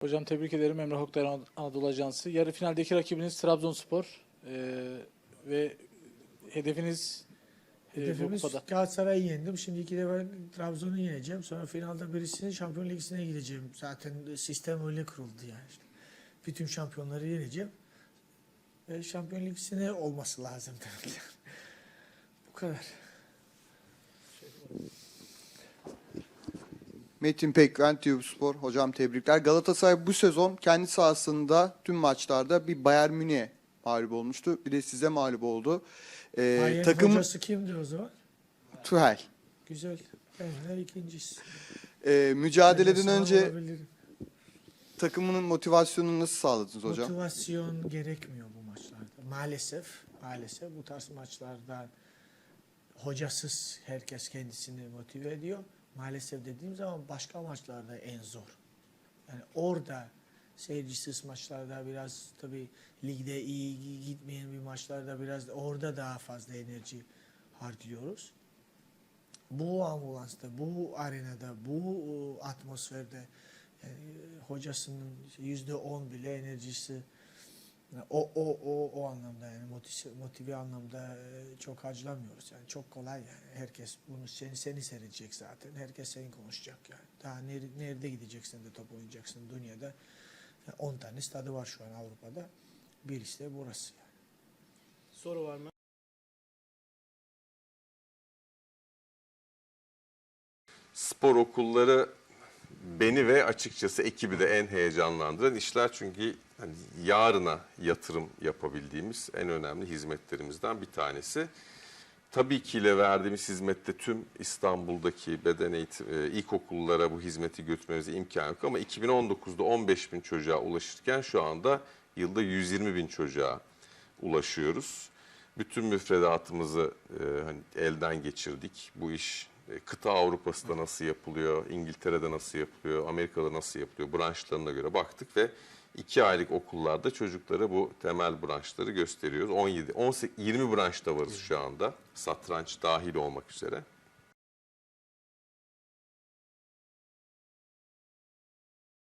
Hocam tebrik ederim Emre Anad- Anadolu Ajansı. Yarı finaldeki rakibiniz Trabzonspor Ee, ve hedefiniz e, Hedefimiz kupada. Galatasaray'ı yendim. Şimdi iki defa Trabzon'u yeneceğim. Sonra finalde birisinin Şampiyon Ligi'ne gideceğim. Zaten sistem öyle kuruldu yani. İşte bütün şampiyonları yeneceğim. Ve Şampiyon Ligi'ne olması lazım tabii. Bu kadar. Metin Pekven, Spor. Hocam tebrikler. Galatasaray bu sezon kendi sahasında tüm maçlarda bir Bayern Münih'e mağlup olmuştu. Bir de size mağlup oldu. Ee, Bayern takım hocası kimdir o zaman? Tuhel. Güzel. Benler ikincisi. Ee, mücadeleden de önce takımının motivasyonunu nasıl sağladınız hocam? Motivasyon gerekmiyor bu maçlarda. Maalesef, maalesef bu tarz maçlarda hocasız herkes kendisini motive ediyor. Maalesef dediğim zaman başka maçlarda en zor. Yani orada seyircisiz maçlarda biraz tabii ligde iyi gitmeyen bir maçlarda biraz orada daha fazla enerji harcıyoruz. Bu ambulansta, bu arenada, bu e, atmosferde yani hocasının yüzde on bile enerjisi yani o o o o anlamda yani motive, motive anlamda e, çok harcamıyoruz yani çok kolay yani. Herkes bunu seni seni seyredecek zaten. Herkes seni konuşacak yani. Daha nerede, nerede gideceksin de top oynayacaksın dünyada? 10 tane stadı var şu an Avrupa'da. Birisi de burası yani. Soru var mı? spor okulları beni ve açıkçası ekibi de en heyecanlandıran işler çünkü hani yarına yatırım yapabildiğimiz en önemli hizmetlerimizden bir tanesi. Tabii ki ile verdiğimiz hizmette tüm İstanbul'daki beden eğitim, e, ilkokullara bu hizmeti götürmemize imkan yok ama 2019'da 15 bin çocuğa ulaşırken şu anda yılda 120 bin çocuğa ulaşıyoruz. Bütün müfredatımızı e, hani elden geçirdik. Bu iş e, kıta Avrupa'sında nasıl yapılıyor, İngiltere'de nasıl yapılıyor, Amerika'da nasıl yapılıyor branşlarına göre baktık ve iki aylık okullarda çocuklara bu temel branşları gösteriyoruz. 17, 18, 20 branşta varız şu anda. Satranç dahil olmak üzere.